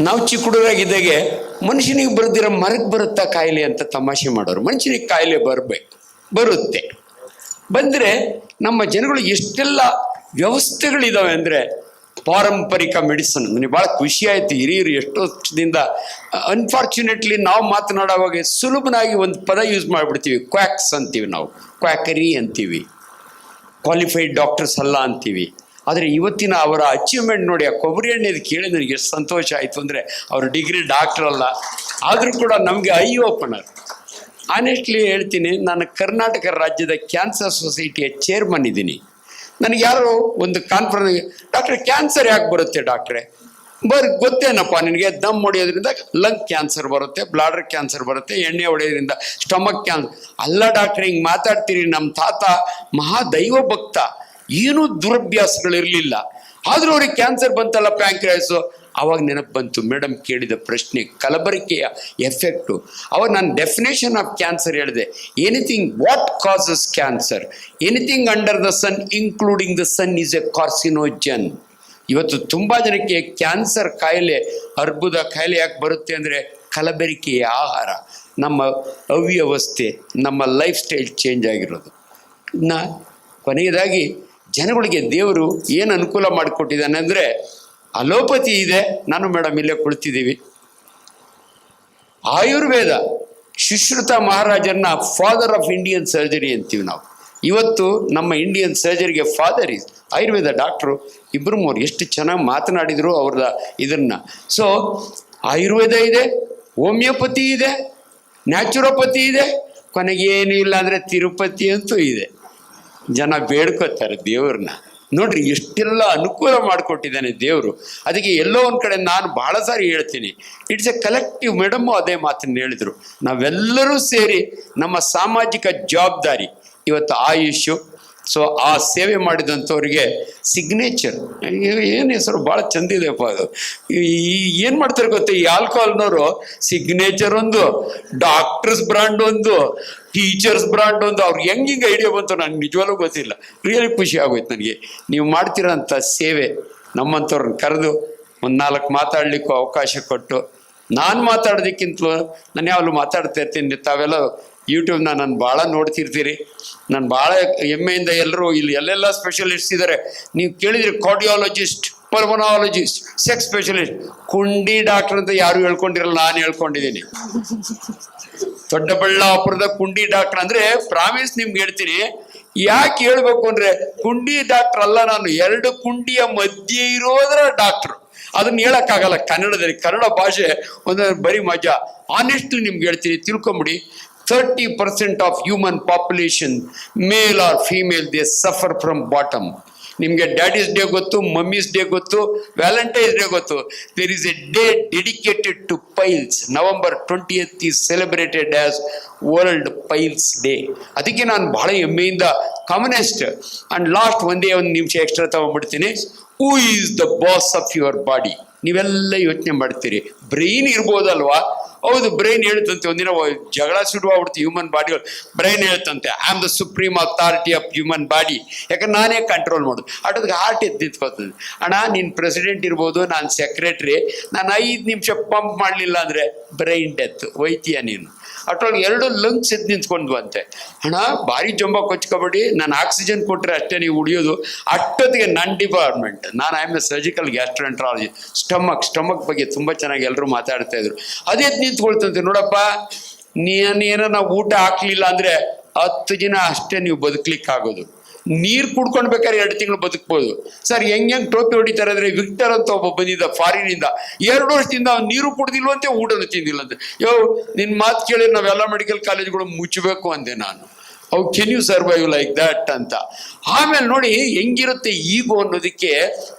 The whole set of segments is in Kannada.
ನಾವು ಚಿಕ್ಕ ಹುಡುಗರಾಗಿದ್ದಾಗೆ ಮನುಷ್ಯನಿಗೆ ಬರ್ದಿರೋ ಮರಕ್ಕೆ ಬರುತ್ತಾ ಕಾಯಿಲೆ ಅಂತ ತಮಾಷೆ ಮಾಡೋರು. ಮನುಷ್ಯನಿಗೆ ಕಾಯಿಲೆ ಬರಬೇಕು, ಬರುತ್ತೆ. ಬಂದರೆ ನಮ್ಮ ಜನಗಳು ಎಷ್ಟೆಲ್ಲ ವ್ಯವಸ್ಥೆಗಳಿದಾವೆ ಅಂದರೆ ಪಾರಂಪರಿಕ ಮೆಡಿಸನ್. ನನಗೆ ಭಾಳ ಖುಷಿ ಆಯಿತು, ಹಿರಿಯರು ಎಷ್ಟೋ ವರ್ಷದಿಂದ ಅನ್ಫಾರ್ಚುನೇಟ್ಲಿ ನಾವು ಮಾತನಾಡೋವಾಗ ಸುಲಭನಾಗಿ ಒಂದು ಪದ ಯೂಸ್ ಮಾಡಿಬಿಡ್ತೀವಿ. ಕ್ವಾಕ್ಸ್ ಅಂತೀವಿ ನಾವು. ಕ್ವಾಕರಿ ಅಂತೀವಿ. ಕ್ವಾಲಿಫೈಡ್ ಡಾಕ್ಟರ್ಸ್ ಅಲ್ಲ ಅಂತೀವಿ. ಆದರೆ ಇವತ್ತಿನ ಅವರ ಅಚೀವ್ಮೆಂಟ್ ನೋಡಿ ಆ ಕೊಬ್ಬರಿ ಎಣ್ಣೆದು ಕೇಳಿ ನನಗೆ ಎಷ್ಟು ಸಂತೋಷ ಆಯಿತು ಅಂದರೆ ಅವರು ಡಿಗ್ರಿ ಡಾಕ್ಟರ್ ಅಲ್ಲ. ಆದರೂ ಕೂಡ ನಮಗೆ ಐ ಓಪನರ್ ಆನೆಸ್ಟ್ಲಿ ಹೇಳ್ತೀನಿ, ನಾನು ಕರ್ನಾಟಕ ರಾಜ್ಯದ ಕ್ಯಾನ್ಸರ್ ಸೊಸೈಟಿಯ ಚೇರ್ಮನ್ ಇದ್ದೀನಿ. ನನಗೆ ಯಾರೋ ಒಂದು ಕಾನ್ಫರೆನ್ಸ್ ಡಾಕ್ಟ್ರೆ ಕ್ಯಾನ್ಸರ್ ಯಾಕೆ ಬರುತ್ತೆ ಡಾಕ್ಟ್ರೆ ಬರ್, ಗೊತ್ತೇನಪ್ಪ ನಿನಗೆ? ದಮ್ ಹೊಡೆಯೋದ್ರಿಂದ ಲಂಗ್ ಕ್ಯಾನ್ಸರ್ ಬರುತ್ತೆ ಬ್ಲಾಡರ್ ಕ್ಯಾನ್ಸರ್ ಬರುತ್ತೆ, ಎಣ್ಣೆ ಹೊಡೆಯೋದ್ರಿಂದ ಸ್ಟಮಕ್ ಕ್ಯಾನ್ಸರ್ ಅಲ್ಲ ಡಾಕ್ಟ್ರೆ ಹಿಂಗೆ ಮಾತಾಡ್ತೀರಿ ನಮ್ಮ ತಾತ ಮಹಾ ದೈವ ಭಕ್ತ ಏನೂ ದುರಭ್ಯಾಸಗಳಿರಲಿಲ್ಲ. ಆದರೂ ಅವ್ರಿಗೆ ಕ್ಯಾನ್ಸರ್ ಬಂತಲ್ಲ ಪ್ಯಾಂಕ್ರೈಸು ಆವಾಗ ನೆನಪು ಬಂತು ಮೇಡಮ್ ಕೇಳಿದ ಪ್ರಶ್ನೆ, ಕಲಬರಿಕೆಯ ಎಫೆಕ್ಟು ಅವಾಗ ನಾನು ಡೆಫಿನೇಷನ್ ಆಫ್ ಕ್ಯಾನ್ಸರ್ ಹೇಳಿದೆ. Anything what causes cancer anything under the sun including the sun is a carcinogen ಇವತ್ತು ತುಂಬ ಜನಕ್ಕೆ ಕ್ಯಾನ್ಸರ್ ಕಾಯಿಲೆ, ಅರ್ಬುದ ಕಾಯಿಲೆ ಯಾಕೆ ಬರುತ್ತೆ ಅಂದರೆ ಕಲಬೆರಿಕೆಯ ಆಹಾರ. ನಮ್ಮ ಅವ್ಯವಸ್ಥೆ, ನಮ್ಮ ಲೈಫ್ ಸ್ಟೈಲ್ ಚೇಂಜ್ ಆಗಿರೋದು. ನಾ ಕೊನೆಯದಾಗಿ ಜನಗಳಿಗೆ ದೇವರು ಏನು ಅನುಕೂಲ ಮಾಡಿಕೊಟ್ಟಿದ್ದಾನೆ ಅಂದರೆ ಅಲೋಪತಿ ಇದೆ, ನಾನು ಮೇಡಮ್ ಇಲ್ಲೇ ಕುಳಿತಿದ್ದೀವಿ. ಆಯುರ್ವೇದ ಶುಶ್ರುತ ಮಹಾರಾಜನ್ನ ಫಾದರ್ ಆಫ್ ಇಂಡಿಯನ್ ಸರ್ಜರಿ ಅಂತೀವಿ ನಾವು. ಇವತ್ತು ನಮ್ಮ ಇಂಡಿಯನ್ ಸರ್ಜರಿಗೆ ಫಾದರ್ ಇಸ್ ಆಯುರ್ವೇದ ಡಾಕ್ಟ್ರು ಇಬ್ಬರು ಮೂರು ಎಷ್ಟು ಚೆನ್ನಾಗಿ ಮಾತನಾಡಿದರು ಅವ್ರದ ಇದನ್ನು. ಸೊ ಆಯುರ್ವೇದ ಇದೆ ಹೋಮಿಯೋಪತಿ ಇದೆ ನ್ಯಾಚುರೋಪತಿ ಇದೆ ಕೊನೆಗೆ ಏನು ಇಲ್ಲ ಅಂದರೆ ತಿರುಪತಿ ಅಂತೂ ಇದೆ. ಜನ ಬೇಡ್ಕೋತಾರೆ ದೇವ್ರನ್ನ. ನೋಡ್ರಿ, ಎಷ್ಟೆಲ್ಲ ಅನುಕೂಲ ಮಾಡಿಕೊಟ್ಟಿದ್ದಾನೆ ದೇವರು. ಅದಕ್ಕೆ ಎಲ್ಲೋ ಒಂದು ಕಡೆ ನಾನು ಭಾಳ ಸಾರಿ ಹೇಳ್ತೀನಿ ಇಟ್ಸ್ ಎ ಕಲೆಕ್ಟಿವ್ ಮೇಡಮ್ಮು ಅದೇ ಮಾತನ್ನು ಹೇಳಿದರು. ನಾವೆಲ್ಲರೂ ಸೇರಿ ನಮ್ಮ ಸಾಮಾಜಿಕ ಜವಾಬ್ದಾರಿ, ಇವತ್ತು ಆಯುಷು ಸೊ ಆ ಸೇವೆ ಮಾಡಿದಂಥವ್ರಿಗೆ ಸಿಗ್ನೇಚರ್ ಏನು ಹೆಸರು? ಭಾಳ ಚಂದಿದೆಪ್ಪ ಅದು. ಏನು ಮಾಡ್ತಾರೆ ಗೊತ್ತಾ? ಈ ಆಲ್ಕೋಹಾಲ್ನವರು ಸಿಗ್ನೇಚರ್ ಒಂದು ಡಾಕ್ಟರ್ಸ್ ಬ್ರ್ಯಾಂಡ್ ಒಂದು ಟೀಚರ್ಸ್ ಬ್ರ್ಯಾಂಡ್ ಒಂದು. ಅವ್ರು ಹೆಂಗೆ ಹಿಂಗೆ ಐಡಿಯಾ ಬಂತು ನನಗೆ ನಿಜವಾಗ್ಲೂ ಗೊತ್ತಿಲ್ಲ. ರಿಯಲಿ ಖುಷಿ ಆಗೋಯ್ತು ನನಗೆ. ನೀವು ಮಾಡ್ತಿರೋಂಥ ಸೇವೆ ನಮ್ಮಂಥವ್ರನ್ನ ಕರೆದು ಒಂದು ನಾಲ್ಕು ಮಾತಾಡಲಿಕ್ಕೂ ಅವಕಾಶ ಕೊಟ್ಟು, ನಾನು ಮಾತಾಡೋದಕ್ಕಿಂತಲೂ, ನಾನು ಯಾವಾಗಲೂ ಮಾತಾಡ್ತಾ ಇರ್ತೀನಿ. ತಾವೆಲ್ಲ ಯೂಟ್ಯೂಬ್ನ ನಾನು ಭಾಳ ನೋಡ್ತಿರ್ತೀರಿ. ನಾನು ಭಾಳ ಹೆಮ್ಮೆಯಿಂದ ಎಲ್ಲರೂ ಇಲ್ಲಿ ಎಲ್ಲೆಲ್ಲ ಸ್ಪೆಷಲಿಸ್ಟ್ ಇದ್ದಾರೆ ನೀವು ಕೇಳಿದ್ರಿ ಕಾರ್ಡಿಯಾಲಜಿಸ್ಟ್ ಪರ್ಮನಾಲಜಿಸ್ಟ್ ಸೆಕ್ಸ್ ಸ್ಪೆಷಲಿಸ್ಟ್ ಕುಂಡಿ ಡಾಕ್ಟರ್ ಅಂತ ಯಾರು ಹೇಳ್ಕೊಂಡಿರಲ್ಲ, ನಾನು ಹೇಳ್ಕೊಂಡಿದ್ದೀನಿ ದೊಡ್ಡಬಳ್ಳಾಪುರದ ಕುಂಡಿ ಡಾಕ್ಟರ್ ಅಂದ್ರೆ ಪ್ರಾಮಿಸ್ ನಿಮ್ಗೆ ಹೇಳ್ತೀನಿ. ಯಾಕೆ ಹೇಳ್ಬೇಕು ಅಂದ್ರೆ ಕುಂಡಿ ಡಾಕ್ಟರ್ ಅಲ್ಲ ನಾನು, ಎರಡು ಕುಂಡಿಯ ಮಧ್ಯೆ ಇರೋದ್ರ ಡಾಕ್ಟರ್ ಅದನ್ನ ಹೇಳೋಕ್ಕಾಗಲ್ಲ ಕನ್ನಡದಲ್ಲಿ. ಕನ್ನಡ ಭಾಷೆ ಒಂದು ಬರೀ ಮಜಾ. ಆನೆಸ್ಟ್ಲಿ ನಿಮ್ಗೆ ಹೇಳ್ತೀನಿ, ತಿಳ್ಕೊಂಬಿಡಿ. Thirty percent of human population male or female they suffer from bottom ನಿಮಗೆ ಡ್ಯಾಡೀಸ್ ಡೇ ಗೊತ್ತು ಮಮ್ಮೀಸ್ ಡೇ ಗೊತ್ತು ವ್ಯಾಲೆಂಟೈನ್ಸ್ ಡೇ ಗೊತ್ತು. There is a day dedicated to piles November twentieth is celebrated as world piles day ಅದಕ್ಕೆ ನಾನು ಬಹಳ ಹೆಮ್ಮೆಯಿಂದ ಕಾಮನೆಸ್ಟ್ ಆ್ಯಂಡ್ ಲಾಸ್ಟ್ ಒಂದೇ ಒಂದು ನಿಮಿಷ extra ತಗೊಂಡ್ಬಿಡ್ತೀನಿ. Who is the boss of your body ನೀವೆಲ್ಲ ಯೋಚನೆ ಮಾಡ್ತೀರಿ. ಬ್ರೈನ್ ಇರ್ಬೋದಲ್ವಾ? ಹೌದು ಬ್ರೈನ್ ಹೇಳುತ್ತಂತೆ ಒಂದಿನ ಜಗಳ ಶುರುವಾಗ್ಬಿಡ್ತು ಹ್ಯೂಮನ್ ಬಾಡಿಗಳು brain ಹೇಳ್ತಂತೆ I am the supreme authority of human body ಯಾಕಂದ್ರೆ ನಾನೇ ಕಂಟ್ರೋಲ್ ಮಾಡೋದು. ಅಟೋದಕ್ಕೆ ಹಾರ್ಟ್ ಎದ್ದು ಅಣ್ಣ, ನೀನು ಪ್ರೆಸಿಡೆಂಟ್ ಇರ್ಬೋದು, ನಾನು ಸೆಕ್ರೆಟ್ರಿ ನಾನು ಐದು ನಿಮಿಷ ಪಂಪ್ ಮಾಡಲಿಲ್ಲ ಅಂದರೆ ಬ್ರೈನ್ ಡೆತ್ ಒಯ್ತೀಯ ನೀನು? ಅಟ್ರೊಳಗೆ ಎರಡು ಲಂಗ್ಸ್ ಎದ್ದು ನಿಂತ್ಕೊಂಡ್ವಂತೆ ಹಣ ಭಾರಿ ಜಂಬ ಕೊಚ್ಕೊಬೇಡಿ. ನಾನು ಆಕ್ಸಿಜನ್ ಕೊಟ್ಟರೆ ಅಷ್ಟೇ ನೀವು ಉಳಿಯೋದು ಅಷ್ಟೊತ್ತಿಗೆ ನನ್ನ ಡಿಪಾರ್ಟ್ಮೆಂಟ್ ನಾನು I'm a surgical gastroenterology stomach stomach ಬಗ್ಗೆ ತುಂಬ ಚೆನ್ನಾಗಿ ಎಲ್ಲರೂ ಮಾತಾಡ್ತಾ ಇದ್ರು. ಅದೇ ನಿಂತ್ಕೊಳ್ತಂತೆ. ನೋಡಪ್ಪ ನೀನೇನೋ ಊಟ ಹಾಕ್ಲಿಲ್ಲ ಅಂದರೆ ಹತ್ತು ದಿನ ಅಷ್ಟೇ ನೀವು ಬದುಕಲಿಕ್ಕಾಗೋದು. ನೀರು ಕುಡ್ಕೊಂಡು ಬೇಕಾದ್ರೆ ಎರಡು ತಿಂಗಳು ಬದುಕ್ಬೋದು. ಸರ್, ಹೆಂಗ್ ಹೆಂಗ್ ಟೋಪಿ ಹೊಡಿತಾರೆ ಅಂದ್ರೆ ವಿಕ್ಟರ್ ಅಂತ ಒಬ್ಬ ಬಂದಿದ್ದ ಫಾರಿನಿಂದ. ಎರಡು ವರ್ಷದಿಂದ ಅವ್ನು ನೀರು ಕುಡ್ದಿಲ್ವಂತೆ ಊಟನೂ ತಿಂದಿಲ್ಲಂತೆ ಯೋ ನಿನ್ನ ಮಾತು ಕೇಳಿ ನಾವೆಲ್ಲ ಮೆಡಿಕಲ್ ಕಾಲೇಜ್ಗಳು ಮುಚ್ಚಬೇಕು ಅಂದೆ ನಾನು. How can you survive like that ಅಂತ. ಆಮೇಲೆ ನೋಡಿ, ಹೆಂಗಿರುತ್ತೆ ಈಗೋ ಅನ್ನೋದಕ್ಕೆ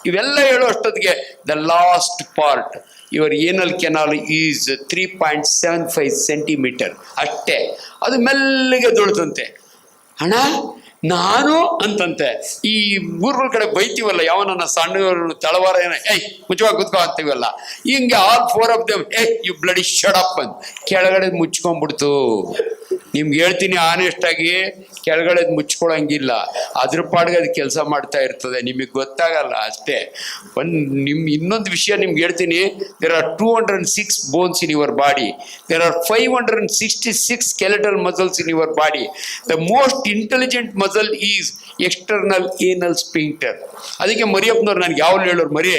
ಇವೆಲ್ಲ ಹೇಳೋ ಅಷ್ಟೊತ್ತಿಗೆ the last part ಇವರ್ anal canal is three point seven five centimetre ಅಷ್ಟೇ. ಅದು ಮೆಲ್ಲಗೆ ದೊಡ್ತಂತೆ ಅಣ್ಣ, ನಾನು ಅಂತಂತೆ. ಈ ಊರುಗಳ ಕಡೆ ಬೈತೀವಲ್ಲ, ಯಾವನನ್ನ ಸಣ್ಣ ತಳವಾರ ಏನ, ಏಯ್ ಮುಚ್ಚವಾಗಿ ಕುತ್ಕೊ ಹಾಕ್ತೀವಲ್ಲ ಹಿಂಗೆ ಆಲ್ ಫೋರ್ ಆಫ್ ದಮ್ ಏಯ್ ಯು ಬ್ಲಡಿ ಶಡಪ್ ಅಂತ ಕೆಳಗಡೆ ಮುಚ್ಕೊಂಡ್ಬಿಡ್ತು. ನಿಮ್ಗೆ ಹೇಳ್ತೀನಿ ಆನೆಸ್ಟ್ ಆಗಿ ಕೆಳಗಡೆ ಮುಚ್ಕೊಳಂಗಿಲ್ಲ. ಅದ್ರ ಪಾಡ್ಗೆ ಅದು ಕೆಲಸ ಮಾಡ್ತಾ ಇರ್ತದೆ, ನಿಮಗೆ ಗೊತ್ತಾಗಲ್ಲ ಅಷ್ಟೇ. ಒಂದು ನಿಮ್, ಇನ್ನೊಂದು ವಿಷಯ ನಿಮ್ಗೆ ಹೇಳ್ತೀನಿ there are two hundred and six bones in your body there are five hundred and sixty six skeletal muscles in your body the most intelligent muscle is external anal sphincter ಅದಕ್ಕೆ ಮರಿಯಪ್ಪನವ್ರು ನನಗೆ ಯಾವ್ದು ಹೇಳೋರು ಮರಿ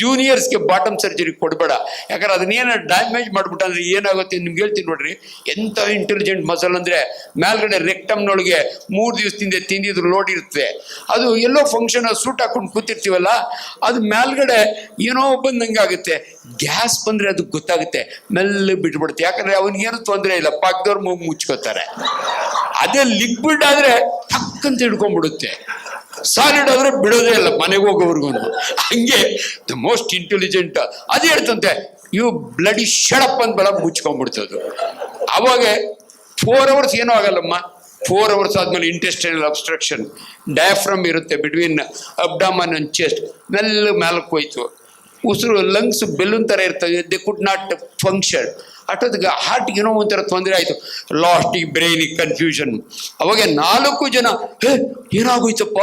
ಜೂನಿಯರ್ಸ್ಗೆ ಬಾಟಮ್ ಸರ್ಜರಿ ಕೊಡಬೇಡ. ಯಾಕಂದ್ರೆ ಅದನ್ನೇನು ಡ್ಯಾಮೇಜ್ ಮಾಡ್ಬಿಟ್ಟಂದ್ರೆ ಏನಾಗುತ್ತೆ ನಿಮ್ಗೆ ಹೇಳ್ತೀನಿ ನೋಡ್ರಿ ಎಂಥ ಇಂಟೆಲಿಜೆಂಟ್ ಮಸಲ್ ಅಂದ್ರೆ ಮೇಲ್ಗಡೆ ರೆಕ್ಟಮ್ನೊಳಗೆ ಮೂರು ದಿವಸದಿಂದ ತಿಂದಿದ್ರು ಲೋಡ್ ಇರುತ್ತೆ. ಅದು ಎಲ್ಲೋ ಫಂಕ್ಷನ್ ಸೂಟ್ ಹಾಕೊಂಡು ಕೂತಿರ್ತೀವಲ್ಲ, ಅದು ಮೇಲ್ಗಡೆ ಏನೋ ಬಂದಂಗೆ ಆಗುತ್ತೆ. ಗ್ಯಾಸ್ ಬಂದ್ರೆ ಅದು ಗೊತ್ತಾಗುತ್ತೆ, ಮೆಲ್ಲ ಬಿಟ್ಬಿಡುತ್ತೆ. ಯಾಕಂದ್ರೆ ಅವನಿಗೇನು ತೊಂದರೆ ಇಲ್ಲ ಪಕ್ಕದವ್ರು ಮೂಗು ಮುಚ್ಕೋತಾರೆ. ಅದೇ ಲಿಕ್ವಿಡ್ ಆದ್ರೆ ಟಕ್ಕಂತ ಹಿಡ್ಕೊಂಡ್ಬಿಡುತ್ತೆ. ಸಾಲಿಡ್ ಆದ್ರೆ ಬಿಡೋದೇ ಇಲ್ಲ, ಮನೆಗೆ ಹೋಗೋವರೆಗೂ. ಹಂಗೆ ದ ಮೋಸ್ಟ್ ಇಂಟೆಲಿಜೆಂಟ್ ಅದೇ ಹೇಳ್ತಂತೆ ಇವು ಬ್ಲಡಿ ಶಡಪ್ ಅಂತ ಬೆಳ ಮುಚ್ಕೊಂಡ್ಬಿಡ್ತದ್ದು ಅವಾಗ ಫೋರ್ ಅವರ್ಸ್ ಏನೂ ಆಗಲ್ಲಮ್ಮ. ಫೋರ್ ಅವರ್ಸ್ ಆದ್ಮೇಲೆ ಇಂಟೆಸ್ಟೈನಲ್ ಅಬ್ಸ್ಟ್ರಕ್ಷನ್ ಡಯಾಫ್ರಮ್ ಇರುತ್ತೆ ಬಿಟ್ವೀನ್ ಅಬ್ಡಾಮನ್ ಅಂಡ್ ಚೆಸ್ಟ್ ಮೆಲ್ಲ ಮೇಲಕ್ಕೆ ಹೋಯ್ತು. ಉಸಿರು ಲಂಗ್ಸ್ ಬೆಲೂನ್ ಥರ ಇರ್ತದೆ ದೇ ಕುಡ್ ನಾಟ್ ಫಂಕ್ಷನ್ ಅಷ್ಟೊತ್ತಿಗೆ ಹಾರ್ಟ್ಗೆ ಏನೋ ಒಂಥರ ತೊಂದರೆ ಆಯಿತು. ಲಾಸ್ಟಿಗೆ ಬ್ರೈನಿಗೆ ಕನ್ಫ್ಯೂಷನ್ ಅವಾಗ ನಾಲ್ಕು ಜನ ಏನಾಗೋಯ್ತಪ್ಪ?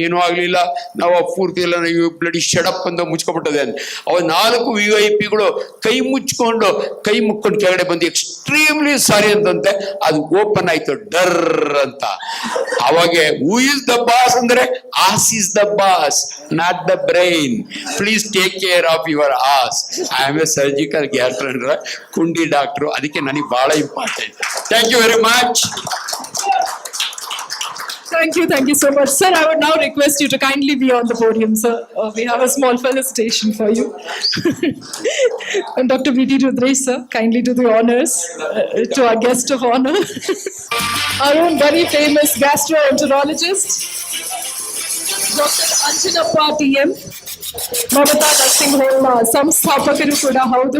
ಏನೂ ಆಗಲಿಲ್ಲ. ನಾವು ಪೂರ್ತಿ ಎಲ್ಲ ಬ್ಲಡಿ ಶಡಪ್ ಅಂತ ಮುಚ್ಕೊಬಿಟ್ಟದೆ ಅಂತ ಅವ ನಾಲ್ಕು ವಿ ಐ ಪಿಗಳು ಕೈ ಮುಚ್ಕೊಂಡು, ಕೈ ಮುಕ್ಕೊಂಡು ಕೆಳಗಡೆ ಬಂದು ಎಕ್ಸ್ಟ್ರೀಮ್ಲಿ ಸಾರಿ ಅಂತಂತೆ. ಅದು ಓಪನ್ ಆಯ್ತು ಡರ್ ಅಂತ. ಅವಾಗೆ ಹೂ ಇಸ್ ದ ಬಾಸ್ ಅಂದ್ರೆ ass is the boss not the brain please take care of your ass I am a surgical ಗ್ಯಾಸ್ಟ್ರಂಡ್ರ ಕುಂಡಿ ಡಾಕ್ಟ್ರು ಅದಕ್ಕೆ ನನಗೆ ಬಹಳ important thank you very much Thank you, thank you so much. Sir, I would now request you to kindly be on the podium, sir. Uh, we have a small felicitation for you. and Dr. B.T. Rudresh, sir, kindly do the honors uh, to our guest of honor, our own very famous gastroenterologist, Dr. Anjanappa T.M. Mamata nursing ಹೋಮ್ನ ಸಂಸ್ಥಾಪಕರು ಕೂಡ ಹೌದು